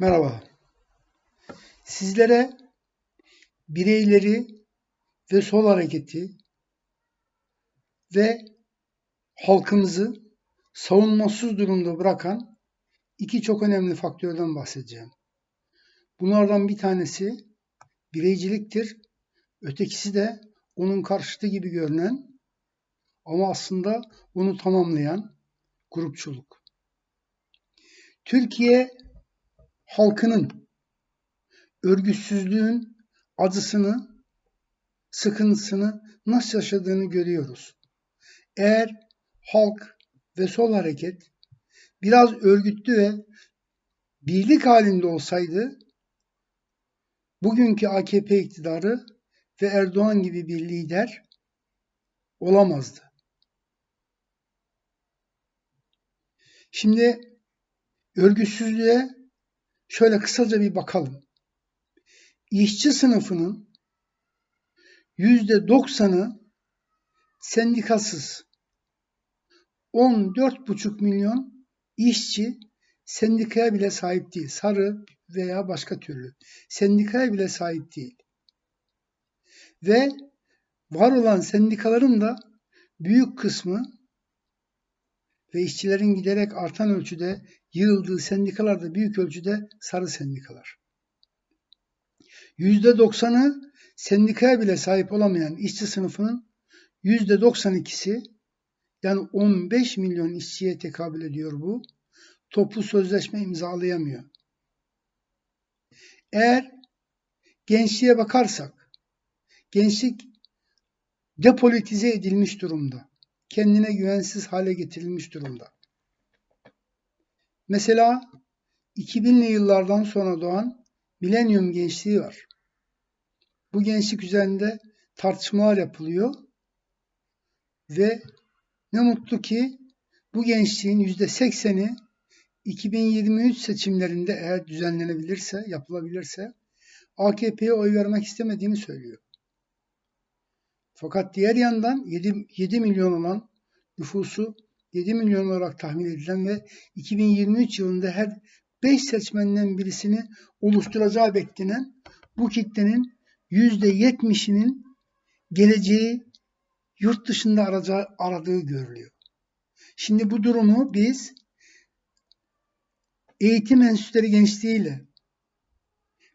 Merhaba. Sizlere bireyleri ve sol hareketi ve halkımızı savunmasız durumda bırakan iki çok önemli faktörden bahsedeceğim. Bunlardan bir tanesi bireyciliktir. Ötekisi de onun karşıtı gibi görünen ama aslında onu tamamlayan grupçuluk. Türkiye halkının örgütsüzlüğün acısını, sıkıntısını nasıl yaşadığını görüyoruz. Eğer halk ve sol hareket biraz örgütlü ve birlik halinde olsaydı bugünkü AKP iktidarı ve Erdoğan gibi bir lider olamazdı. Şimdi örgütsüzlüğe şöyle kısaca bir bakalım. İşçi sınıfının yüzde doksanı sendikasız. 14,5 milyon işçi sendikaya bile sahip değil. Sarı veya başka türlü. Sendikaya bile sahip değil. Ve var olan sendikaların da büyük kısmı ve işçilerin giderek artan ölçüde yığıldığı sendikalar da büyük ölçüde sarı sendikalar. %90'ı sendikaya bile sahip olamayan işçi sınıfının %92'si yani 15 milyon işçiye tekabül ediyor bu. Toplu sözleşme imzalayamıyor. Eğer gençliğe bakarsak, gençlik depolitize edilmiş durumda. Kendine güvensiz hale getirilmiş durumda. Mesela 2000'li yıllardan sonra doğan milenyum gençliği var. Bu gençlik üzerinde tartışmalar yapılıyor ve ne mutlu ki bu gençliğin yüzde sekseni 2023 seçimlerinde eğer düzenlenebilirse, yapılabilirse AKP'ye oy vermek istemediğini söylüyor. Fakat diğer yandan 7, 7 milyon olan nüfusu 7 milyon olarak tahmin edilen ve 2023 yılında her 5 seçmenden birisini oluşturacağı beklenen bu kitlenin %70'inin geleceği yurt dışında araca, aradığı görülüyor. Şimdi bu durumu biz eğitim enstitüleri gençliğiyle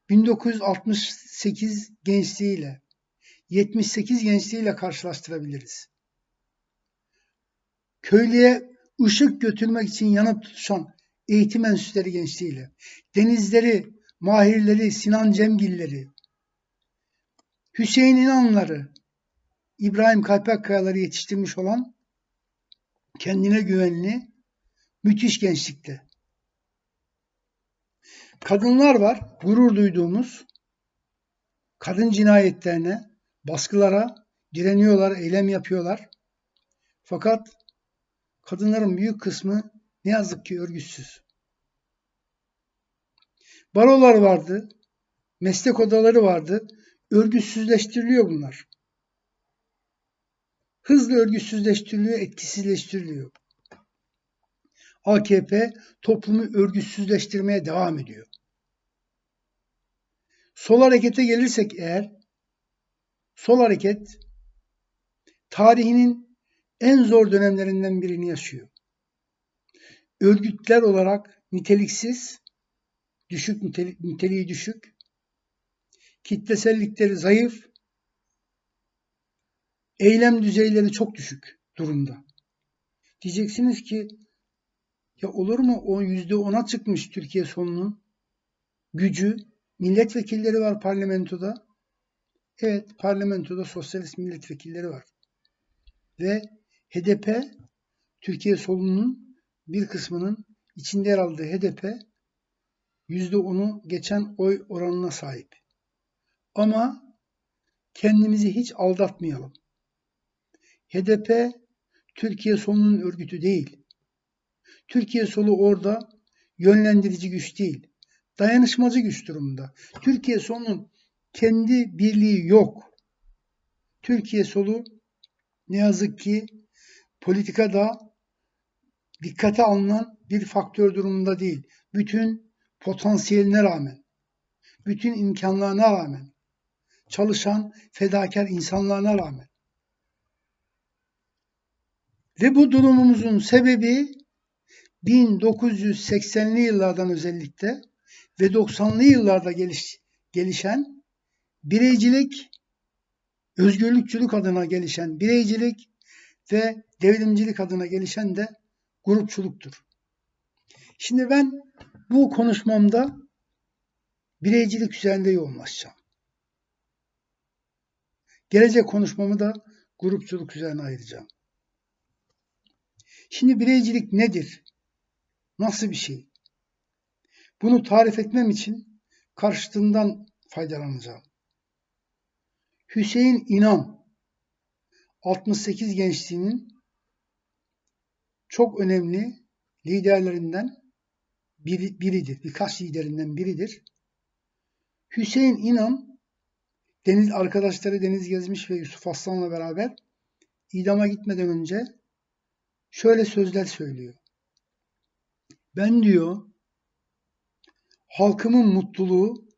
1968 gençliğiyle 78 gençliğiyle karşılaştırabiliriz köylüye ışık götürmek için yanıp tutuşan eğitim enstitüleri gençliğiyle, denizleri, mahirleri, Sinan Cemgilleri, Hüseyin İnanları, İbrahim Kalpakkayaları yetiştirmiş olan kendine güvenli, müthiş gençlikte. Kadınlar var, gurur duyduğumuz, kadın cinayetlerine, baskılara direniyorlar, eylem yapıyorlar. Fakat kadınların büyük kısmı ne yazık ki örgütsüz. Barolar vardı, meslek odaları vardı, örgütsüzleştiriliyor bunlar. Hızlı örgütsüzleştiriliyor, etkisizleştiriliyor. AKP toplumu örgütsüzleştirmeye devam ediyor. Sol harekete gelirsek eğer, sol hareket tarihinin en zor dönemlerinden birini yaşıyor. Örgütler olarak niteliksiz, düşük niteli, niteliği düşük, kitlesellikleri zayıf, eylem düzeyleri çok düşük durumda. Diyeceksiniz ki ya olur mu o yüzde ona çıkmış Türkiye sonunun gücü, milletvekilleri var parlamentoda. Evet parlamentoda sosyalist milletvekilleri var. Ve HDP Türkiye solunun bir kısmının içinde yer aldığı HDP %10'u geçen oy oranına sahip. Ama kendimizi hiç aldatmayalım. HDP Türkiye solunun örgütü değil. Türkiye solu orada yönlendirici güç değil. Dayanışmacı güç durumunda. Türkiye solunun kendi birliği yok. Türkiye solu ne yazık ki politikada dikkate alınan bir faktör durumunda değil. Bütün potansiyeline rağmen, bütün imkanlarına rağmen, çalışan fedakar insanlarına rağmen. Ve bu durumumuzun sebebi 1980'li yıllardan özellikle ve 90'lı yıllarda geliş, gelişen bireycilik, özgürlükçülük adına gelişen bireycilik ve devrimcilik adına gelişen de grupçuluktur. Şimdi ben bu konuşmamda bireycilik üzerinde yoğunlaşacağım. Gelecek konuşmamı da grupçuluk üzerine ayıracağım. Şimdi bireycilik nedir? Nasıl bir şey? Bunu tarif etmem için karşıtından faydalanacağım. Hüseyin İnan 68 gençliğinin çok önemli liderlerinden biri, biridir. Birkaç liderinden biridir. Hüseyin İnan Deniz arkadaşları Deniz Gezmiş ve Yusuf Aslan'la beraber idama gitmeden önce şöyle sözler söylüyor. Ben diyor halkımın mutluluğu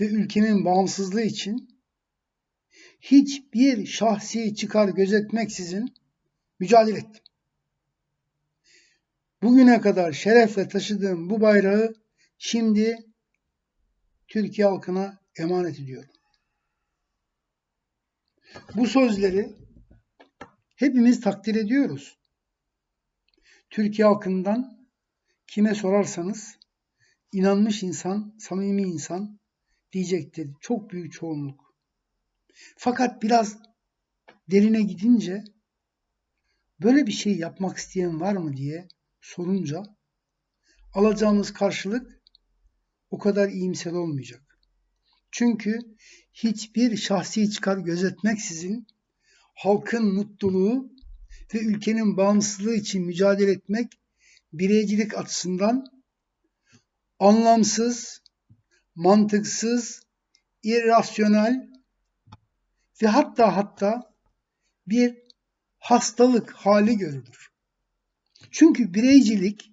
ve ülkemin bağımsızlığı için hiçbir şahsi çıkar gözetmeksizin mücadele ettim. Bugüne kadar şerefle taşıdığım bu bayrağı şimdi Türkiye halkına emanet ediyorum. Bu sözleri hepimiz takdir ediyoruz. Türkiye halkından kime sorarsanız inanmış insan, samimi insan diyecektir. Çok büyük çoğunluk. Fakat biraz derine gidince böyle bir şey yapmak isteyen var mı diye sorunca alacağımız karşılık o kadar iyimser olmayacak. Çünkü hiçbir şahsi çıkar gözetmeksizin halkın mutluluğu ve ülkenin bağımsızlığı için mücadele etmek bireycilik açısından anlamsız, mantıksız, irrasyonel ve hatta hatta bir hastalık hali görülür. Çünkü bireycilik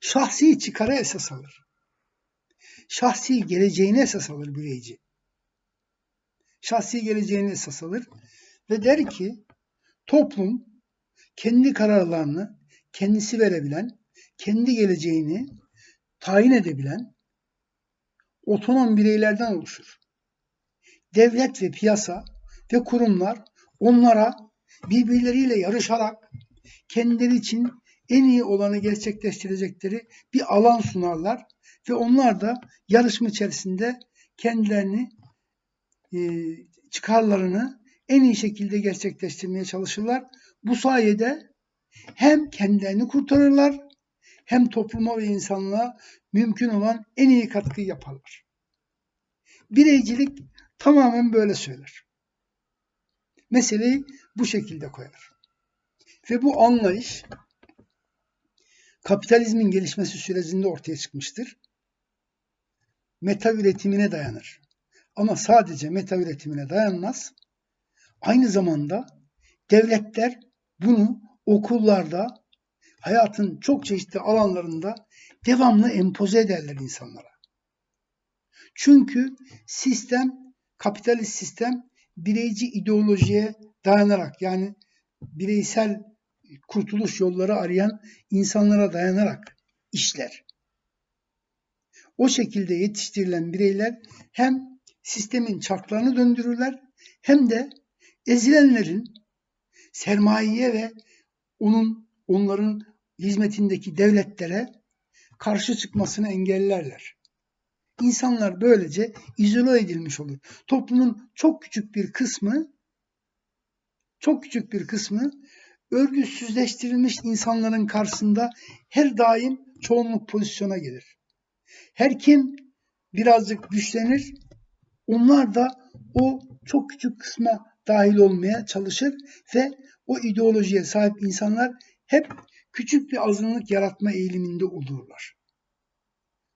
şahsi çıkara esas alır. Şahsi geleceğine esas alır bireyci. Şahsi geleceğine esas alır ve der ki toplum kendi kararlarını kendisi verebilen, kendi geleceğini tayin edebilen otonom bireylerden oluşur. Devlet ve piyasa ve kurumlar onlara birbirleriyle yarışarak kendileri için en iyi olanı gerçekleştirecekleri bir alan sunarlar ve onlar da yarışma içerisinde kendilerini e, çıkarlarını en iyi şekilde gerçekleştirmeye çalışırlar. Bu sayede hem kendilerini kurtarırlar hem topluma ve insanlığa mümkün olan en iyi katkıyı yaparlar. Bireycilik tamamen böyle söyler. Meseleyi bu şekilde koyar. Ve bu anlayış kapitalizmin gelişmesi sürecinde ortaya çıkmıştır. Meta üretimine dayanır. Ama sadece meta üretimine dayanmaz. Aynı zamanda devletler bunu okullarda, hayatın çok çeşitli alanlarında devamlı empoze ederler insanlara. Çünkü sistem, kapitalist sistem bireyci ideolojiye dayanarak yani bireysel kurtuluş yolları arayan insanlara dayanarak işler. O şekilde yetiştirilen bireyler hem sistemin çarklarını döndürürler hem de ezilenlerin sermayeye ve onun onların hizmetindeki devletlere karşı çıkmasını engellerler. İnsanlar böylece izole edilmiş olur. Toplumun çok küçük bir kısmı çok küçük bir kısmı örgütsüzleştirilmiş insanların karşısında her daim çoğunluk pozisyona gelir. Her kim birazcık güçlenir, onlar da o çok küçük kısma dahil olmaya çalışır ve o ideolojiye sahip insanlar hep küçük bir azınlık yaratma eğiliminde olurlar.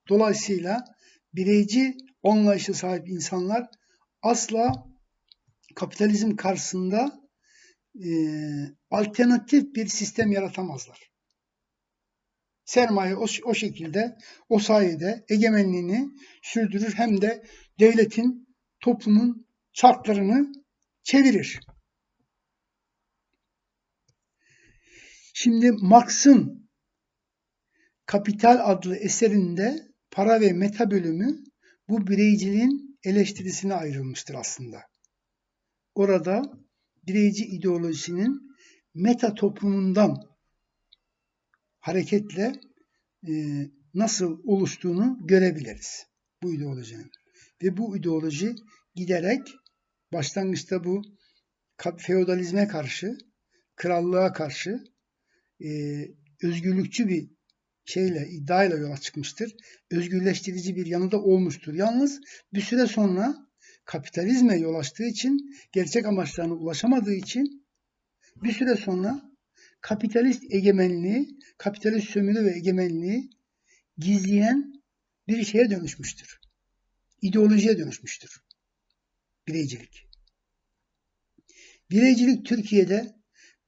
Dolayısıyla bireyci anlayışı sahip insanlar asla kapitalizm karşısında e, alternatif bir sistem yaratamazlar. Sermaye o, o şekilde, o sayede egemenliğini sürdürür hem de devletin, toplumun çarklarını çevirir. Şimdi Marx'ın Kapital adlı eserinde para ve meta bölümü bu bireyciliğin eleştirisine ayrılmıştır aslında. Orada bireyci ideolojisinin meta toplumundan hareketle e, nasıl oluştuğunu görebiliriz bu ideolojinin. Ve bu ideoloji giderek başlangıçta bu feodalizme karşı, krallığa karşı e, özgürlükçü bir şeyle, iddiayla yola çıkmıştır. Özgürleştirici bir yanı da olmuştur. Yalnız bir süre sonra kapitalizme yol açtığı için, gerçek amaçlarına ulaşamadığı için bir süre sonra kapitalist egemenliği, kapitalist sömürü ve egemenliği gizleyen bir şeye dönüşmüştür. İdeolojiye dönüşmüştür. Bireycilik. Bireycilik Türkiye'de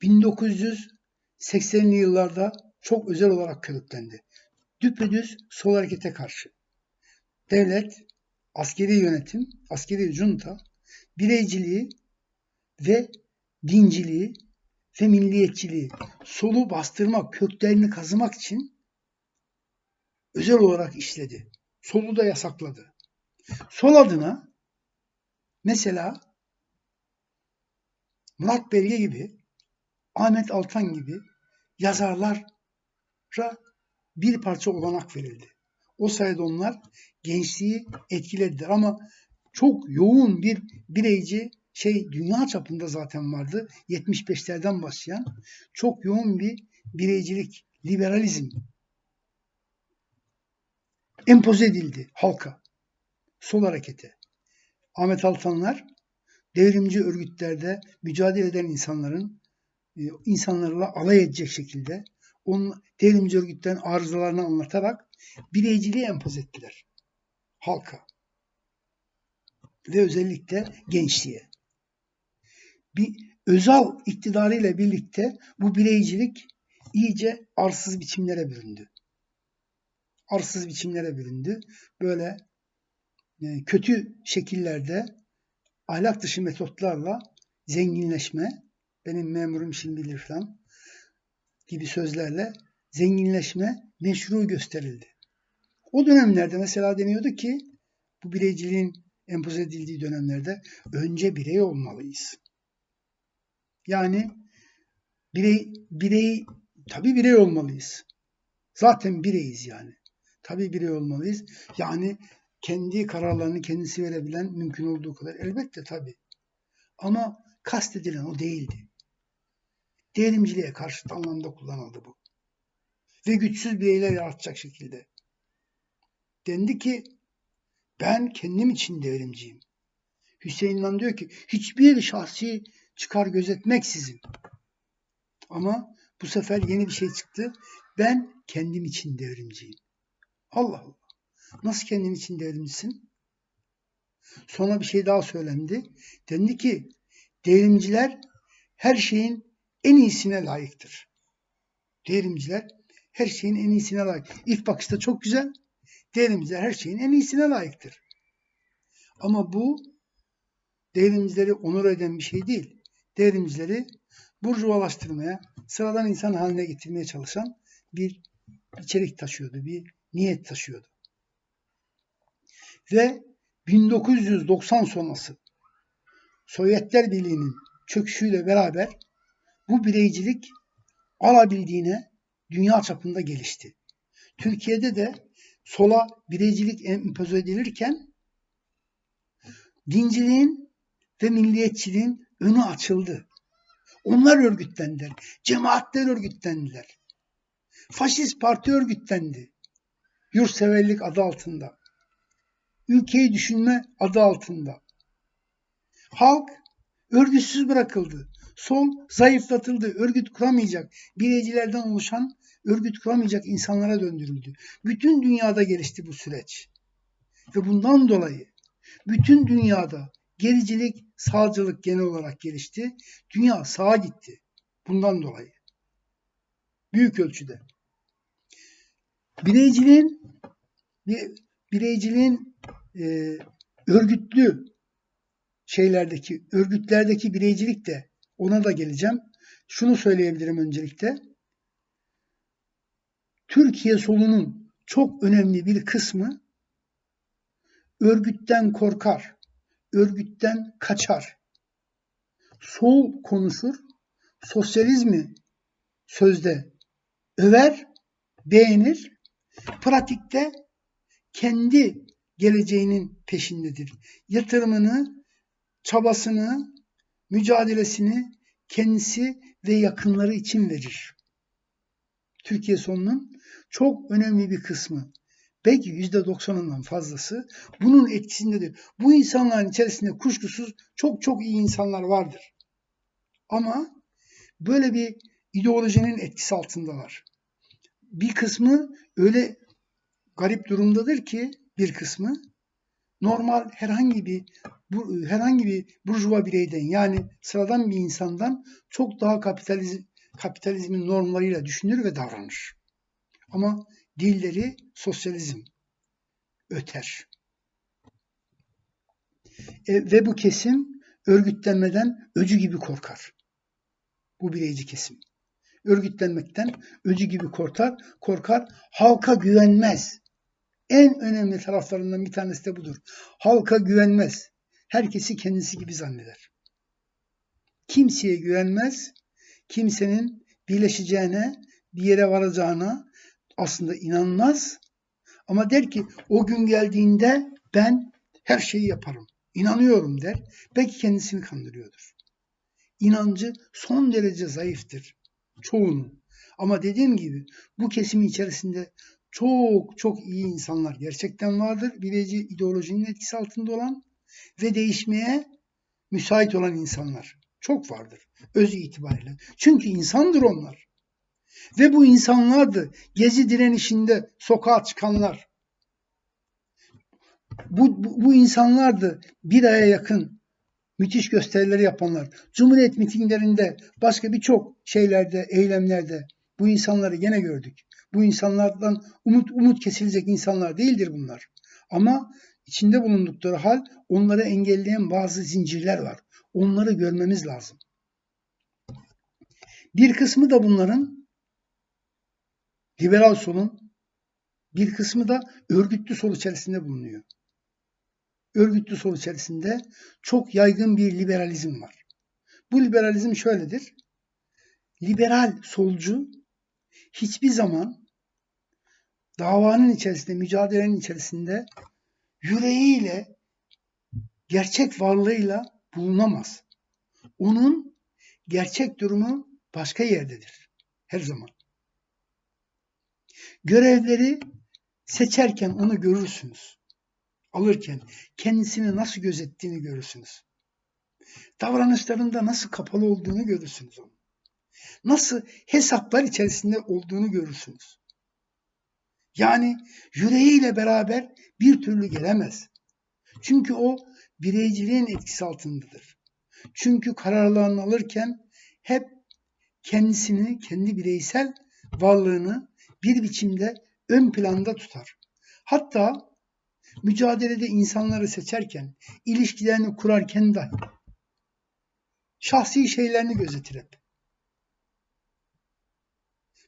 1980'li yıllarda çok özel olarak körüklendi. Düpedüz sol harekete karşı. Devlet, askeri yönetim, askeri junta, bireyciliği ve dinciliği ve milliyetçiliği solu bastırmak, köklerini kazımak için özel olarak işledi. Solu da yasakladı. Sol adına mesela Murat Belge gibi, Ahmet Altan gibi yazarlara bir parça olanak verildi. O sayede onlar gençliği etkilediler ama çok yoğun bir bireyci şey dünya çapında zaten vardı. 75'lerden başlayan çok yoğun bir bireycilik, liberalizm empoze edildi halka. Sol harekete. Ahmet Altanlar devrimci örgütlerde mücadele eden insanların e, insanlarla alay edecek şekilde onun devrimci örgütlerin arızalarını anlatarak bireyciliği empoze ettiler halka ve özellikle gençliğe bir Özal iktidarıyla birlikte bu bireycilik iyice arsız biçimlere büründü. Arsız biçimlere büründü. Böyle e, kötü şekillerde ahlak dışı metotlarla zenginleşme, benim memurum için bilir falan gibi sözlerle zenginleşme meşru gösterildi. O dönemlerde mesela deniyordu ki bu bireyciliğin empoze edildiği dönemlerde önce birey olmalıyız. Yani birey, birey tabi birey olmalıyız. Zaten bireyiz yani. Tabi birey olmalıyız. Yani kendi kararlarını kendisi verebilen mümkün olduğu kadar elbette tabi. Ama kastedilen o değildi. Devrimciliğe karşıt anlamda kullanıldı bu. Ve güçsüz bireyler yaratacak şekilde. Dendi ki ben kendim için devrimciyim. Hüseyin İnan diyor ki hiçbir şahsi çıkar gözetmeksizin. Ama bu sefer yeni bir şey çıktı. Ben kendim için devrimciyim. Allah Allah. Nasıl kendin için devrimcisin? Sonra bir şey daha söylendi. Dendi ki devrimciler her şeyin en iyisine layıktır. Devrimciler her şeyin en iyisine layık. İlk bakışta çok güzel. Devrimciler her şeyin en iyisine layıktır. Ama bu devrimcileri onur eden bir şey değil devrimcileri burjuvalaştırmaya, sıradan insan haline getirmeye çalışan bir içerik taşıyordu, bir niyet taşıyordu. Ve 1990 sonrası Sovyetler Birliği'nin çöküşüyle beraber bu bireycilik alabildiğine dünya çapında gelişti. Türkiye'de de sola bireycilik empoze edilirken dinciliğin ve milliyetçiliğin önü açıldı. Onlar örgütlendiler. Cemaatler örgütlendiler. Faşist parti örgütlendi. Yurtseverlik adı altında. Ülkeyi düşünme adı altında. Halk örgütsüz bırakıldı. Sol zayıflatıldı. Örgüt kuramayacak, bireycilerden oluşan örgüt kuramayacak insanlara döndürüldü. Bütün dünyada gelişti bu süreç. Ve bundan dolayı bütün dünyada gericilik, sağcılık genel olarak gelişti. Dünya sağa gitti. Bundan dolayı. Büyük ölçüde. Bireyciliğin bireyciliğin e, örgütlü şeylerdeki, örgütlerdeki bireycilik de ona da geleceğim. Şunu söyleyebilirim öncelikle. Türkiye solunun çok önemli bir kısmı örgütten korkar, örgütten kaçar. Sol konuşur, sosyalizmi sözde över, beğenir, pratikte kendi geleceğinin peşindedir. Yatırımını, çabasını, mücadelesini kendisi ve yakınları için verir. Türkiye sonunun çok önemli bir kısmı belki yüzde doksanından fazlası bunun etkisindedir. Bu insanların içerisinde kuşkusuz çok çok iyi insanlar vardır. Ama böyle bir ideolojinin etkisi altındalar. Bir kısmı öyle garip durumdadır ki bir kısmı normal herhangi bir herhangi bir burjuva bireyden yani sıradan bir insandan çok daha kapitalizm kapitalizmin normlarıyla düşünür ve davranır. Ama dilleri sosyalizm öter. E, ve bu kesim örgütlenmeden öcü gibi korkar. Bu bireyci kesim. Örgütlenmekten öcü gibi korkar, korkar, halka güvenmez. En önemli taraflarından bir tanesi de budur. Halka güvenmez. Herkesi kendisi gibi zanneder. Kimseye güvenmez. Kimsenin birleşeceğine, bir yere varacağına aslında inanmaz. Ama der ki o gün geldiğinde ben her şeyi yaparım. İnanıyorum der. Belki kendisini kandırıyordur. İnancı son derece zayıftır. Çoğunun. Ama dediğim gibi bu kesimin içerisinde çok çok iyi insanlar gerçekten vardır. Bileci ideolojinin etkisi altında olan ve değişmeye müsait olan insanlar çok vardır öz itibariyle. Çünkü insandır onlar. Ve bu insanlardı gezi direnişinde sokağa çıkanlar. Bu, bu, bu insanlardı bir aya yakın müthiş gösterileri yapanlar. Cumhuriyet mitinglerinde başka birçok şeylerde, eylemlerde bu insanları gene gördük. Bu insanlardan umut umut kesilecek insanlar değildir bunlar. Ama içinde bulundukları hal onları engelleyen bazı zincirler var. Onları görmemiz lazım. Bir kısmı da bunların liberal solun bir kısmı da örgütlü sol içerisinde bulunuyor. Örgütlü sol içerisinde çok yaygın bir liberalizm var. Bu liberalizm şöyledir. Liberal solcu hiçbir zaman davanın içerisinde, mücadelenin içerisinde yüreğiyle, gerçek varlığıyla bulunamaz. Onun gerçek durumu başka yerdedir. Her zaman. Görevleri seçerken onu görürsünüz. Alırken kendisini nasıl gözettiğini görürsünüz. Davranışlarında nasıl kapalı olduğunu görürsünüz onu. Nasıl hesaplar içerisinde olduğunu görürsünüz. Yani yüreğiyle beraber bir türlü gelemez. Çünkü o bireyciliğin etkisi altındadır. Çünkü kararlarını alırken hep kendisini, kendi bireysel varlığını bir biçimde ön planda tutar. Hatta mücadelede insanları seçerken, ilişkilerini kurarken dahi şahsi şeylerini gözetir hep.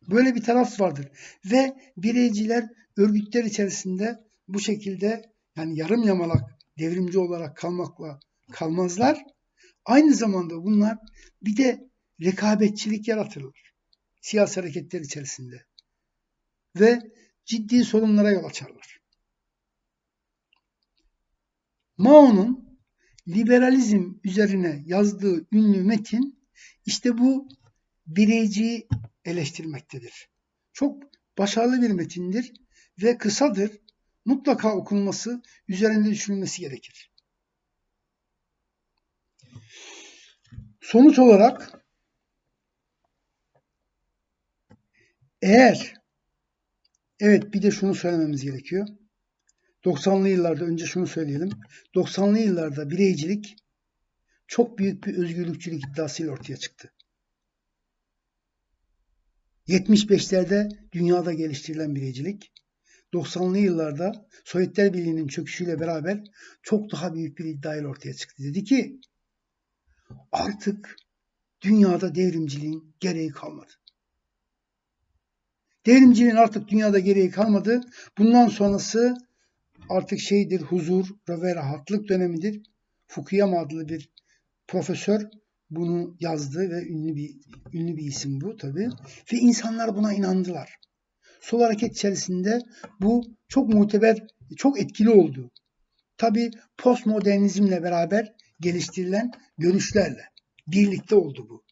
Böyle bir taraf vardır. Ve bireyciler örgütler içerisinde bu şekilde yani yarım yamalak devrimci olarak kalmakla kalmazlar. Aynı zamanda bunlar bir de rekabetçilik yaratırlar. Siyasi hareketler içerisinde. Ve ciddi sorunlara yol açarlar. Mao'nun liberalizm üzerine yazdığı ünlü metin işte bu bireyciyi eleştirmektedir. Çok başarılı bir metindir ve kısadır. Mutlaka okunması, üzerinde düşünülmesi gerekir. Sonuç olarak eğer evet bir de şunu söylememiz gerekiyor. 90'lı yıllarda önce şunu söyleyelim. 90'lı yıllarda bireycilik çok büyük bir özgürlükçülük iddiasıyla ortaya çıktı. 75'lerde dünyada geliştirilen bireycilik 90'lı yıllarda Sovyetler Birliği'nin çöküşüyle beraber çok daha büyük bir iddiayla ortaya çıktı. Dedi ki artık dünyada devrimciliğin gereği kalmadı. Devrimciliğin artık dünyada gereği kalmadı. Bundan sonrası artık şeydir, huzur ve rahatlık dönemidir. Fukuyama adlı bir profesör bunu yazdı ve ünlü bir ünlü bir isim bu tabi. Ve insanlar buna inandılar. Sol hareket içerisinde bu çok muteber, çok etkili oldu. Tabi postmodernizmle beraber geliştirilen görüşlerle birlikte oldu bu.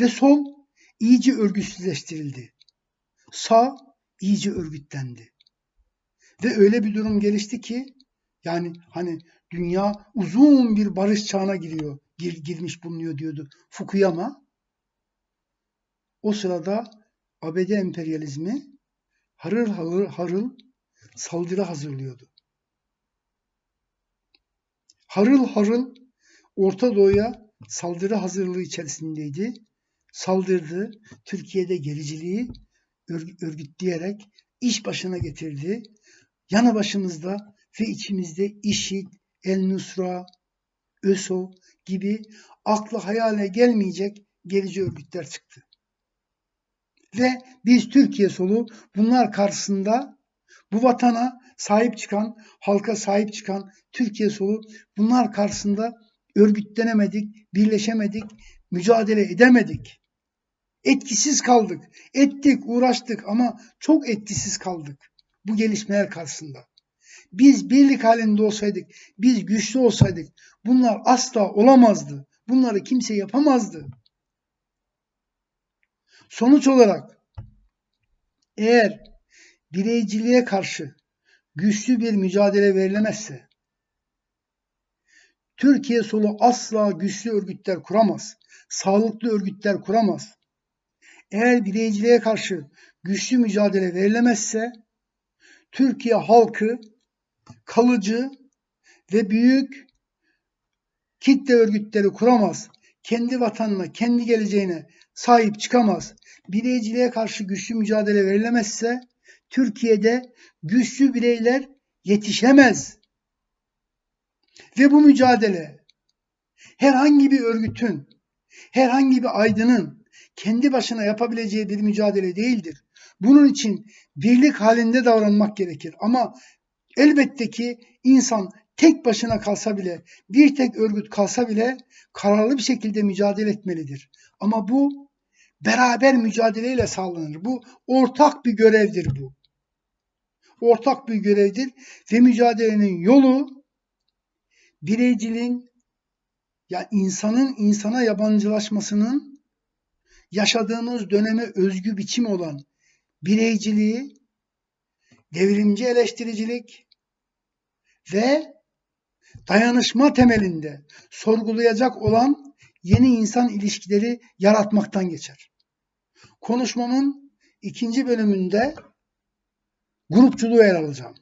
Ve sol iyice örgütsüzleştirildi. Sağ iyice örgütlendi. Ve öyle bir durum gelişti ki yani hani dünya uzun bir barış çağına giriyor, gir, girmiş bulunuyor diyordu Fukuyama. O sırada ABD emperyalizmi harıl harıl, harıl saldırı hazırlıyordu. Harıl harıl Orta Doğu'ya saldırı hazırlığı içerisindeydi. Saldırdı. Türkiye'de gericiliği örgütleyerek iş başına getirdi. Yanı başımızda ve içimizde IŞİD, El Nusra, ÖSO gibi aklı hayale gelmeyecek gerici örgütler çıktı. Ve biz Türkiye solu bunlar karşısında bu vatana sahip çıkan, halka sahip çıkan Türkiye solu bunlar karşısında örgütlenemedik, birleşemedik, mücadele edemedik. Etkisiz kaldık. Ettik, uğraştık ama çok etkisiz kaldık bu gelişmeler karşısında. Biz birlik halinde olsaydık, biz güçlü olsaydık bunlar asla olamazdı. Bunları kimse yapamazdı. Sonuç olarak eğer bireyciliğe karşı güçlü bir mücadele verilemezse Türkiye solu asla güçlü örgütler kuramaz. Sağlıklı örgütler kuramaz. Eğer bireyciliğe karşı güçlü mücadele verilemezse Türkiye halkı kalıcı ve büyük kitle örgütleri kuramaz. Kendi vatanına, kendi geleceğine sahip çıkamaz. Bireyciliğe karşı güçlü mücadele verilemezse Türkiye'de güçlü bireyler yetişemez. Ve bu mücadele herhangi bir örgütün, herhangi bir aydının kendi başına yapabileceği bir mücadele değildir. Bunun için birlik halinde davranmak gerekir. Ama elbette ki insan tek başına kalsa bile, bir tek örgüt kalsa bile kararlı bir şekilde mücadele etmelidir. Ama bu beraber mücadeleyle sağlanır. Bu ortak bir görevdir bu. Ortak bir görevdir ve mücadelenin yolu bireyciliğin ya insanın insana yabancılaşmasının yaşadığımız döneme özgü biçim olan bireyciliği, devrimci eleştiricilik ve dayanışma temelinde sorgulayacak olan yeni insan ilişkileri yaratmaktan geçer. Konuşmamın ikinci bölümünde grupçuluğu yer alacağım.